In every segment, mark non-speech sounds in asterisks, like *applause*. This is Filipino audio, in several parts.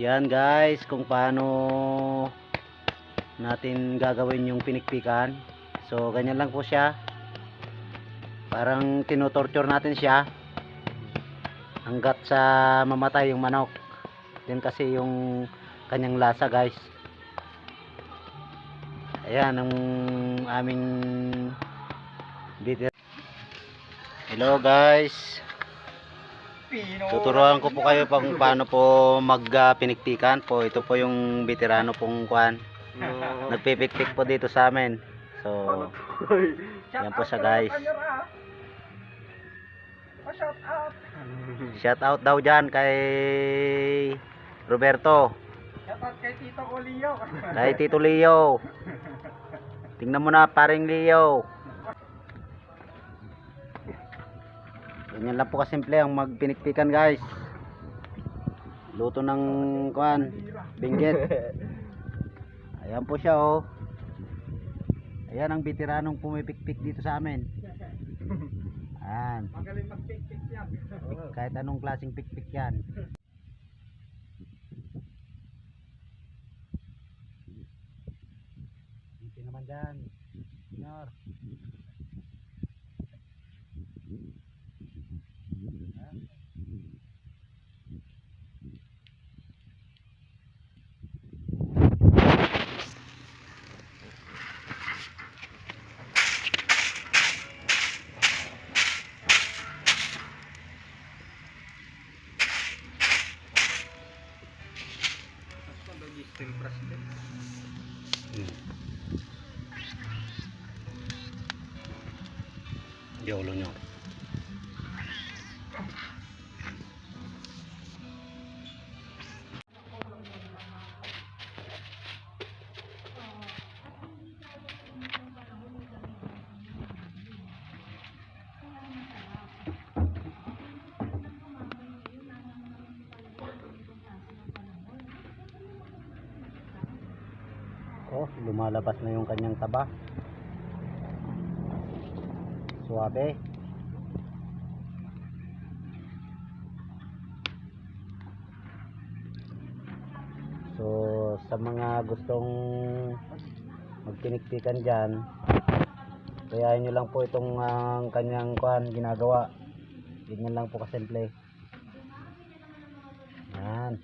Yan guys, kung paano natin gagawin yung pinikpikan. So, ganyan lang po siya. Parang tinutorture natin siya hanggat sa mamatay yung manok. Yan kasi yung kanyang lasa guys. Ayan ang aming bitter. Hello guys. Tuturuan ko po kayo kung paano po magpinikpikan po. Ito po yung veterano pong kwan. *laughs* Nagpipikpik po dito sa amin. So, yan po siya guys. Shout out. Shout out daw dyan kay Roberto. Shout out kay Tito Olio. Kay Tito Leo. *laughs* Tingnan mo na paring Leo. Ganyan lang po kasimple ang magpinikpikan guys. Luto ng kuan, binggit. *laughs* Ayan po siya oh. Ayan ang veteranong pumipikpik dito sa amin. Ayan. Magaling mag-pick-pick yan. Kahit anong klaseng pikpik yan. Dito naman dyan. Senyor. Yolo nyo. Oh, lumalabas na yung kanyang taba. Suabe. So, sa mga gustong magpinikpikan dyan, kaya nyo lang po itong ang kanyang kuhan ginagawa. Ganyan lang po kasimple. Yan.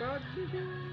Bye.